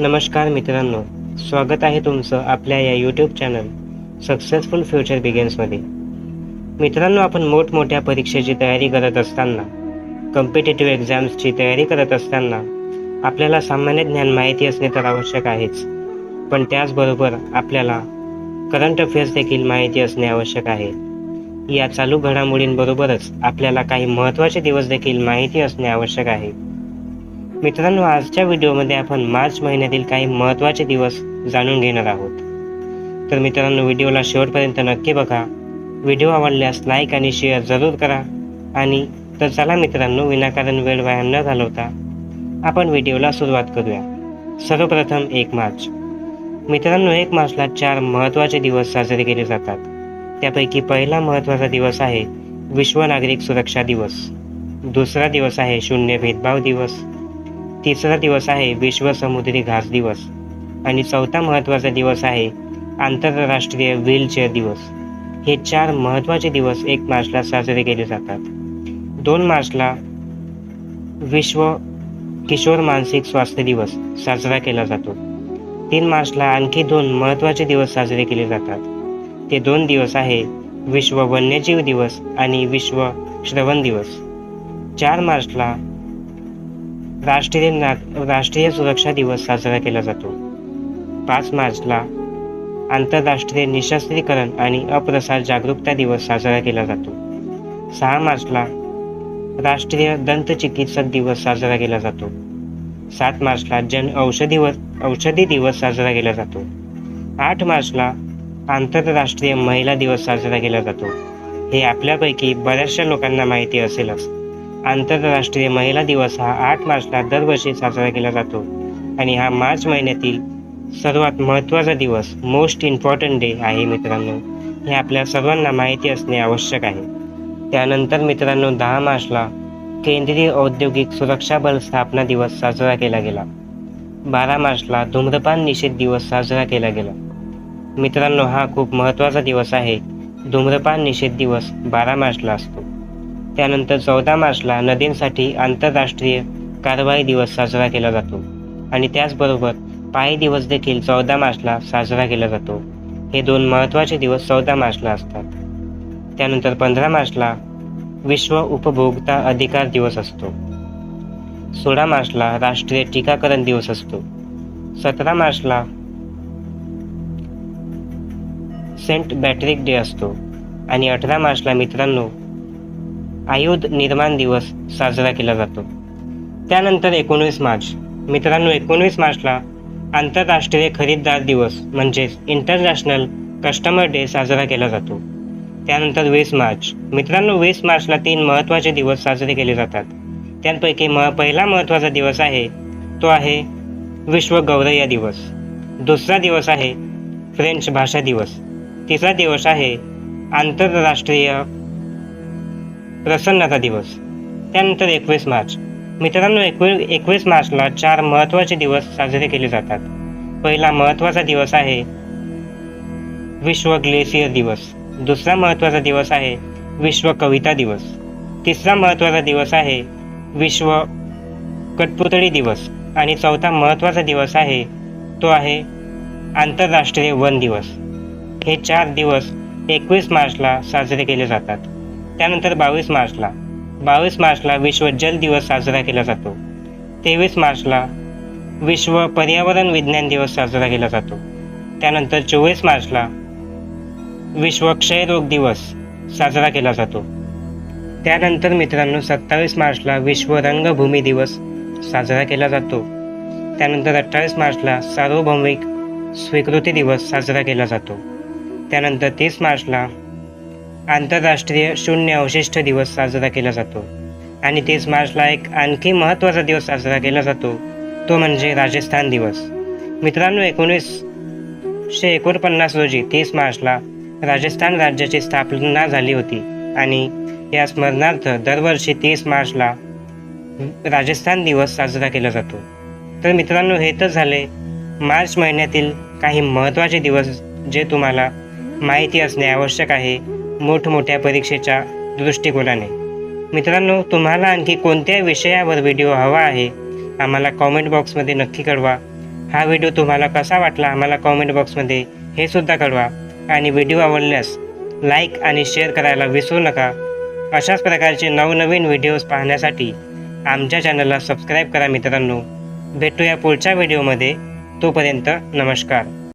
नमस्कार मित्रांनो स्वागत आहे तुमचं आपल्या या यूट्यूब चॅनल सक्सेसफुल फ्युचर बिगिन्समध्ये मित्रांनो आपण मोठमोठ्या परीक्षेची तयारी करत असताना कम्पिटेटिव्ह एक्झाम्सची तयारी करत असताना आपल्याला सामान्य ज्ञान माहिती असणे तर आवश्यक आहेच. पण त्याचबरोबर आपल्याला करंट अफेअर्स देखील माहिती असणे आवश्यक आहे. या चालू घडामोडींबरोबरच आपल्याला काही महत्त्वाचे दिवस देखील माहिती असणे आवश्यक आहे. मित्रांनो आजच्या व्हिडिओमध्ये आपण मार्च महिन्यातील काही महत्त्वाचे दिवस जाणून घेणार आहोत. तर मित्रांनो व्हिडिओला शेवटपर्यंत नक्की बघा. व्हिडिओ आवडल्यास लाईक आणि शेअर जरूर करा. आणि तर चला मित्रांनो विनाकारण वेळ वाया न घालवता आपण व्हिडिओला सुरुवात करूया. सर्वप्रथम एक मार्च. मित्रांनो एक मार्चला चार महत्त्वाचे दिवस साजरे केले जातात. त्यापैकी पहिला महत्त्वाचा दिवस आहे विश्व नागरिक सुरक्षा दिवस. दुसरा दिवस आहे शून्य भेदभाव दिवस. तिसरा दिवस आहे विश्व समुद्री घास दिवस. आणि चौथा महत्त्वाचा दिवस आहे आंतरराष्ट्रीय व्हीलचेअर दिवस. हे चार महत्त्वाचे दिवस एक मार्चला साजरे केले जातात. दोन मार्चला विश्व किशोर मानसिक स्वास्थ्य दिवस साजरा केला जातो. तीन मार्चला आणखी दोन महत्त्वाचे दिवस साजरे केले जातात. ते दोन दिवस आहे विश्व वन्यजीव दिवस आणि विश्व श्रवण दिवस. चार मार्चला राष्ट्रीय ना राष्ट्रीय सुरक्षा दिवस साजरा केला जातो. पाच मार्चला आंतरराष्ट्रीय निशस्त्रीकरण आणि अप्रसार जागरूकता दिवस साजरा केला जातो. सहा मार्चला राष्ट्रीय दंतचिकित्सक दिवस साजरा केला जातो. सात मार्चला जन औषधी औषधी दिवस साजरा केला जातो. आठ मार्चला आंतरराष्ट्रीय महिला दिवस साजरा केला जातो. हे आपल्यापैकी बऱ्याचशा लोकांना माहिती असेलच. आंतरराष्ट्रीय महिला दिवस हा आठ मार्चला दरवर्षी साजरा केला जातो. आणि हा मार्च महिन्यातील सर्वात महत्त्वाचा दिवस मोस्ट इम्पॉर्टंट डे आहे मित्रांनो. हे आपल्या सर्वांना माहिती असणे आवश्यक आहे. त्यानंतर मित्रांनो दहा मार्चला केंद्रीय औद्योगिक सुरक्षा बल स्थापना दिवस साजरा केला गेला. बारा मार्चला धूम्रपान निषेध दिवस साजरा केला गेला. मित्रांनो हा खूप महत्त्वाचा दिवस आहे. धूम्रपान निषेध दिवस बारा मार्चला असतो. त्यानंतर चौदा मार्चला नदींसाठी आंतरराष्ट्रीय कारवाई दिवस साजरा केला जातो आणि त्याचबरोबर पायी दिवस देखील चौदा मार्चला साजरा केला जातो. हे दोन महत्त्वाचे दिवस चौदा मार्चला असतात. त्यानंतर पंधरा मार्चला विश्व उपभोक्ता अधिकार दिवस असतो. सोळा मार्चला राष्ट्रीय टीकाकरण दिवस असतो. सतरा मार्चला सेंट बॅटरिक डे असतो. आणि अठरा मार्चला मित्रांनो आयुध निर्माण दिवस साजरा केला जातो. त्यानंतर एकोणवीस मार्च मित्रांनो एकोणवीस मार्चला आंतरराष्ट्रीय खरीददार दिवस म्हणजेच इंटरनॅशनल कस्टमर डे साजरा केला जातो. त्यानंतर वीस मार्च मित्रांनो वीस मार्चला तीन महत्त्वाचे दिवस साजरे केले जातात. त्यांपैकी म पहिला महत्त्वाचा दिवस आहे तो आहे विश्व गौरय दिवस. दुसरा दिवस आहे फ्रेंच भाषा दिवस. तिसरा दिवस आहे आंतरराष्ट्रीय प्रसन्नता दिवस. त्यानंतर एकवीस मार्च. मित्रांनो एकवी एकवीस मार्चला चार महत्त्वाचे दिवस साजरे केले जातात. पहिला महत्त्वाचा दिवस आहे विश्व ग्लेशियर दिवस. दुसरा महत्त्वाचा दिवस आहे विश्व कविता दिवस. तिसरा महत्त्वाचा दिवस आहे विश्व कठपुतळी दिवस. आणि चौथा महत्त्वाचा दिवस आहे तो आहे आंतरराष्ट्रीय वन दिवस. हे चार दिवस एकवीस मार्चला साजरे केले जातात. त्यानंतर बावीस मार्चला बावीस मार्चला विश्व जल दिवस साजरा केला जातो. तेवीस मार्चला विश्व पर्यावरण विज्ञान दिवस साजरा केला जातो. त्यानंतर चोवीस मार्चला विश्व क्षयरोग दिवस साजरा केला जातो. त्यानंतर मित्रांनो सत्तावीस मार्चला विश्व रंगभूमी दिवस साजरा केला जातो. त्यानंतर अठ्ठावीस मार्चला सार्वभौमिक स्वीकृती दिवस साजरा केला जातो. त्यानंतर तीस मार्चला आंतरराष्ट्रीय शून्य अवशिष्ट दिवस साजरा केला जातो. आणि तीस मार्चला एक आणखी महत्त्वाचा दिवस साजरा केला जातो. तो म्हणजे राजस्थान दिवस. मित्रांनो एकोणीसशे एकोणपन्नास रोजी तीस मार्चला राजस्थान राज्याची स्थापना झाली होती. आणि या स्मरणार्थ दरवर्षी तीस मार्चला राजस्थान दिवस साजरा केला जातो. तर मित्रांनो हे तर झाले मार्च महिन्यातील काही महत्त्वाचे दिवस जे तुम्हाला माहिती असणे आवश्यक आहे. मोठमोठ्या परीक्षेच्या दृष्टिकोनाने. मित्रांनो तुम्हाला आणखी कोणत्या विषयावर व्हिडिओ हवा आहे आम्हाला कॉमेंट बॉक्समध्ये नक्की कळवा. हा व्हिडिओ तुम्हाला कसा वाटला आम्हाला कॉमेंट बॉक्समध्ये हे सुद्धा कळवा. आणि व्हिडिओ आवडल्यास लाईक आणि शेअर करायला विसरू नका. अशाच प्रकारचे नवनवीन व्हिडिओज पाहण्यासाठी आमच्या चॅनलला सबस्क्राईब करा मित्रांनो. भेटूया पुढच्या व्हिडिओमध्ये तोपर्यंत नमस्कार.